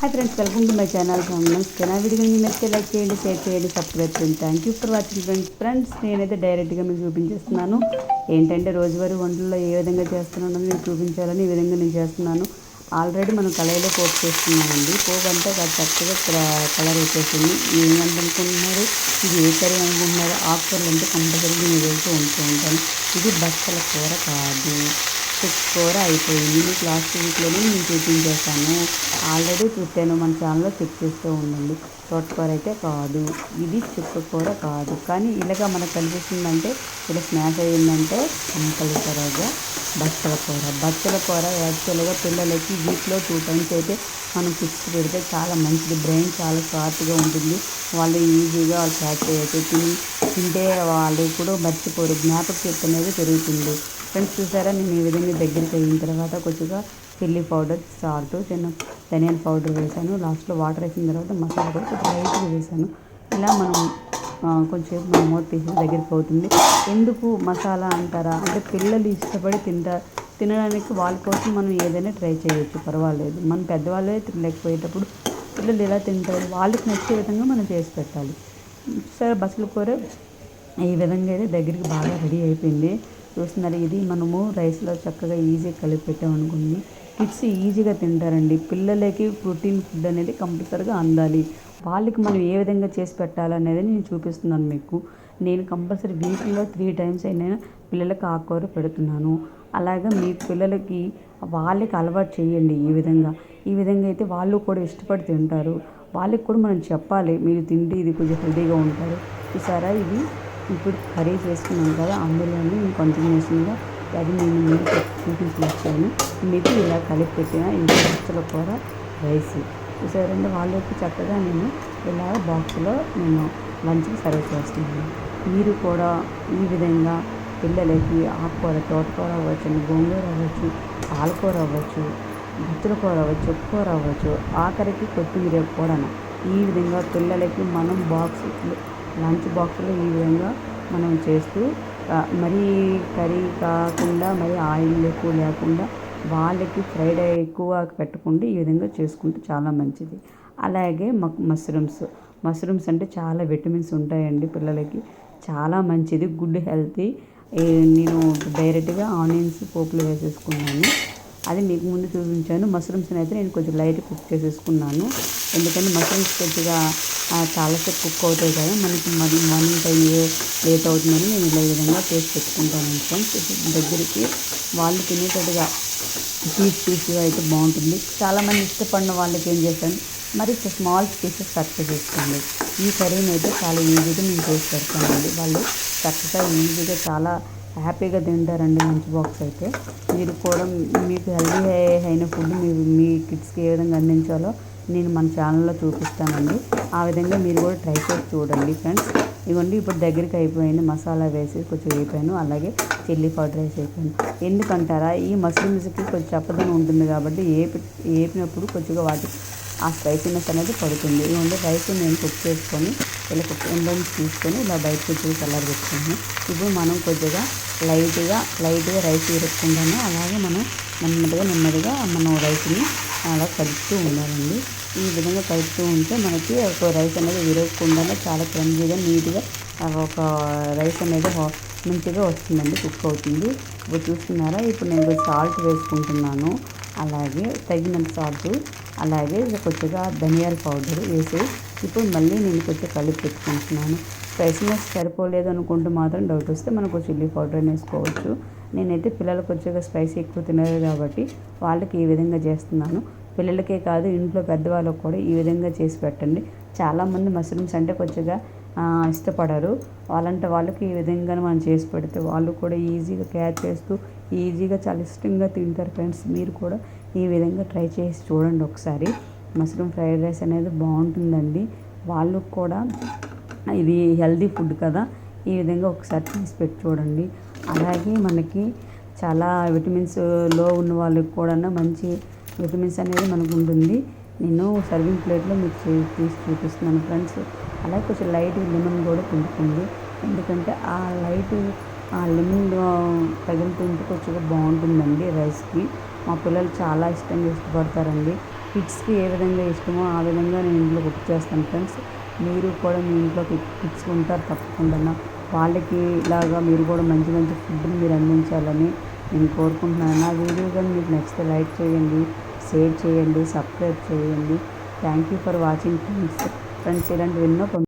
Hi friends welcome to my channel నమస్తే నా video మీకు నచ్చితే లైక్ చేయండి షేర్ చేయండి సబ్స్క్రైబ్ చేయండి. Thank you for watching friends friends నేనైతే డైరెక్ట్గా మీకు చూపించేస్తున్నాను. ఏంటంటే రోజువారీ వంటల్లో ఏ విధంగా చేస్తున్నానో నేను చూపించాలని ఈ విధంగా నేను చేస్తున్నాను. ఆల్రెడీ మనం కళాయిలో పోపు చేస్తున్నామండి. పోపు అంటే అది చక్కగా కలర్ వచ్చేసింది. ఏమంటనుకుంటున్నారు ఇది ఏ కర్రీ అనుకుంటున్నారు ఆకుకూరలు అంటే కంపల్సరీ నేను వేస్తూ ఉంటూ ఉంటాను. ఇది బచ్చల కూర కాదు. కూర అయిపోయింది. మీకు లాస్ట్ వీక్లోనే నేను చూపించేశాను. ఆల్రెడీ చూశాను. మన ఛానల్లో చెక్ చేస్తూ ఉండండి. తోటకూర అయితే కాదు. ఇది చుక్కకూర కాదు. కానీ ఇలాగా మనకు కనిపిస్తుందంటే ఇలా స్నాక్ అయ్యిందంటే కంపల్సరీగా బచ్చల కూర. బచ్చల కూర యాక్చువల్గా పిల్లలకి వీక్లో టూ టైమ్స్ అయితే మనం చిప్స్ పెడితే చాలా మంచిది. బ్రెయిన్ చాలా షార్ప్గా ఉంటుంది. వాళ్ళు ఈజీగా వాళ్ళు క్యాచ్ చేయొచ్చు తిని తింటే వాళ్ళు కూడా మర్చిపోరు. జ్ఞాపక శక్తి అనేది పెరుగుతుంది. ఫ్రెండ్స్ చూసారా? నేను ఈ విధంగా దగ్గరికి అయిన తర్వాత కొద్దిగా చిల్లీ పౌడర్ సాల్ట్ చిన్న ధనియాల పౌడర్ వేసాను. లాస్ట్లో వాటర్ వేసిన తర్వాత మసాలా కూడా కొంచెం లైట్గా వేసాను. ఇలా మనం కొంచెం మన మూత తీసి దగ్గరికి అవుతుంది ఎందుకు మసాలా అంటారా? అంటే పిల్లలు ఇష్టపడి తింటారు తినడానికి వాళ్ళ కోసం మనం ఏదైనా ట్రై చేయొచ్చు పర్వాలేదు. మన పెద్దవాళ్ళే తినలేకపోయేటప్పుడు పిల్లలు ఎలా తింటారు? వాళ్ళకి నచ్చే విధంగా మనం చేసి పెట్టాలి. సరే బస్సులు కూర ఈ విధంగా అయితే దగ్గరికి బాగా రెడీ అయిపోయింది. చూస్తున్నారు. ఇది మనము రైస్లో చక్కగా ఈజీగా కలిపి పెట్టామనుకోండి కిడ్స్ ఈజీగా తింటారండి. పిల్లలకి ప్రోటీన్ ఫుడ్ అనేది కంపల్సరీగా అందాలి. వాళ్ళకి మనం ఏ విధంగా చేసి పెట్టాలనేది నేను చూపిస్తున్నాను మీకు. నేను కంపల్సరీ వీక్లో త్రీ టైమ్స్ అయినా పిల్లలకు ఆకుకూర పెడుతున్నాను. అలాగే మీ పిల్లలకి వాళ్ళకి అలవాటు చేయండి ఈ విధంగా. ఈ విధంగా అయితే వాళ్ళు కూడా ఇష్టపడి తింటారు. వాళ్ళకి కూడా మనం చెప్పాలి మీరు తిండి ఇది కొంచెం హెల్దీగా ఉంటారు. చూసారా ఇది ఇప్పుడు కర్రీ చేసుకున్నాం కదా అందులోనే నేను కంటిన్యూషన్గా అది నేను మీకు చూపించలేకపోయాను మీకు ఇలా కలిపి పెట్టిన ఇంకా పచ్చల కూర రైస్. చూసారంటే వాళ్ళకి చక్కగా నేను ఇలా బాక్స్లో నేను లంచ్కి సర్వ్ చేస్తున్నాను. మీరు కూడా ఈ విధంగా పిల్లలకి ఆకుకూర తోటకూర అవ్వచ్చు గోంగూర అవ్వచ్చు పాలకూర అవ్వచ్చు గుత్తుల కూర అవ్వచ్చు కూర అవ్వచ్చు ఆఖరికి కొత్తిమీర కూడా ఈ విధంగా పిల్లలకి మనం బాక్స్ లంచ్ బాక్స్లో ఈ విధంగా మనం చేస్తూ మరీ కర్రీ కాకుండా మరి ఆయిల్ ఎక్కువ లేకుండా వాళ్ళకి ఫ్రైడ్ ఎక్కువ పెట్టకుండా ఈ విధంగా చేసుకుంటే చాలా మంచిది. అలాగే మక్ మష్రూమ్స్. మష్రూమ్స్ అంటే చాలా విటమిన్స్ ఉంటాయండి పిల్లలకి. చాలా మంచిది గుడ్ హెల్తీ. నేను డైరెక్ట్గా ఆనియన్స్ పోపులు వేసేసుకున్నాను. అది మీకు ముందు చూపించాను. మష్రూమ్స్ని అయితే నేను కొంచెం లైట్ కుక్ చేసేసుకున్నాను. ఎందుకంటే మష్రూమ్స్ కొద్దిగా చాలాసేపు కుక్ అవుతాయి కదా మనకి మరి మార్నింగ్ టైం లేట్ అవుతుందని నేను ఇలా ఈ విధంగా చేసి పెట్టుకుంటాను ఫ్రెండ్స్ దగ్గరికి వాళ్ళు తినేటట్టుగా పీస్ పీస్గా అయితే బాగుంటుంది. చాలామంది ఇష్టపడిన వాళ్ళకి ఏం చేస్తాను మరి స్మాల్ పీసెస్ కట్ చేసుకోండి ఈ కర్రీని అయితే చాలా ఈజీగా నేను చేసి పెడతానండి వాళ్ళు చక్కగా ఈజీగా చాలా హ్యాపీగా తింటారండి లంచ్ బాక్స్ అయితే. మీరు కూడా మీకు హెల్దీ అయిన ఫుడ్ మీరు మీ కిడ్స్కి ఏ విధంగా అందించాలో నేను మన ఛానల్లో చూపిస్తానండి. ఆ విధంగా మీరు కూడా ట్రై చేసి చూడండి ఫ్రెండ్స్. ఇవ్వండి ఇప్పుడు దగ్గరికి అయిపోయింది. మసాలా వేసి కొంచెం వేపాను. అలాగే చిల్లీ పౌడర్ వేసి వేపాను. ఎందుకంటారా ఈ మష్రూమ్స్కి కొంచెం చప్పదనం ఉంటుంది కాబట్టి ఏపి ఏపినప్పుడు కొద్దిగా వాటి ఆ స్పైసీనెస్ అనేది పడుతుంది. ఇవ్వండి రైస్ నేను కుక్ చేసుకొని ఇలా కుక్ ఎండని తీసుకొని ఇలా బయటకు వచ్చి కలర్ పెట్టుకున్నాను ఇప్పుడు మనం కొద్దిగా లైట్గా లైట్గా రైస్ ఇరుక్కుంటాము అలాగే మనం నెమ్మదిగా నెమ్మదిగా మనం రైస్ని అలా కలుపుతూ ఉండాలండి. ఈ విధంగా కలుపుతూ ఉంటే మనకి ఒక రైస్ అనేది విరగకుండానే చాలా క్రంజీగా నీట్గా ఒక రైస్ అనేది మంచిగా వస్తుందండి కుక్ అవుతుంది. ఇప్పుడు చూస్తున్నారా? ఇప్పుడు నేను సాల్ట్ వేసుకుంటున్నాను. అలాగే తగినంత సాల్ట్ అలాగే కొద్దిగా ధనియాల పౌడర్ వేసి ఇప్పుడు మళ్ళీ నేను కొంచెం కలిపి పెట్టుకుంటున్నాను. స్పైసీనెస్ సరిపోలేదు అనుకుంటూ మాత్రం డౌట్ వస్తే మనకు చిల్లీ పౌడర్ వేసుకోవచ్చు. నేనైతే పిల్లలు కొద్దిగా స్పైసీ ఎక్కువ తినరు కాబట్టి వాళ్ళకి ఈ విధంగా చేస్తున్నాను. పిల్లలకే కాదు ఇంట్లో పెద్దవాళ్ళకు కూడా ఈ విధంగా చేసి పెట్టండి. చాలామంది మష్రూమ్స్ అంటే కొద్దిగా ఇష్టపడరు. వాళ్ళంటే వాళ్ళకి ఈ విధంగా మనం చేసి పెడితే వాళ్ళు కూడా ఈజీగా క్యాచ్ చేస్తూ ఈజీగా చాలా ఇష్టంగా తింటారు ఫ్రెండ్స్. మీరు కూడా ఈ విధంగా ట్రై చేసి చూడండి ఒకసారి. మష్రూమ్ ఫ్రైడ్ రైస్ అనేది బాగుంటుందండి. వాళ్ళు కూడా ఇది హెల్దీ ఫుడ్ కదా. ఈ విధంగా ఒకసారి చేసి పెట్టి చూడండి. అలాగే మనకి చాలా విటమిన్స్లో ఉన్న వాళ్ళకి కూడా మంచి విటమిన్స్ అనేది మనకు ఉంటుంది నేను సర్వింగ్ ప్లేట్లో మీకు తీసి చూపిస్తున్నాను ఫ్రెండ్స్. అలా కొంచెం లైట్ లెమన్ కూడా పిండుతుంది ఎందుకంటే ఆ లైట్ ఆ లెమన్ తగులుతుంటే కొంచెం బాగుంటుందండి రైస్కి. మా పిల్లలు చాలా ఇష్టంగా ఇష్టపడతారండి. కిడ్స్కి ఏ విధంగా ఇష్టమో ఆ విధంగా నేను ఇంట్లో కుక్ చేస్తాను ఫ్రెండ్స్. మీరు కూడా మీ ఇంట్లో కిడ్స్ ఉంటారు తప్పకుండా వాళ్ళకి ఇలాగా మీరు కూడా మంచి మంచి ఫుడ్ని మీరు అందించాలని నేను కోరుకుంటున్నాను. నా వీడియో కానీ మీకు నచ్చితే లైక్ చేయండి. షేర్ చేయండి సబ్స్క్రైబ్ చేయండి. Thank you for watching friends friends ఇలాంటివి ఎన్నో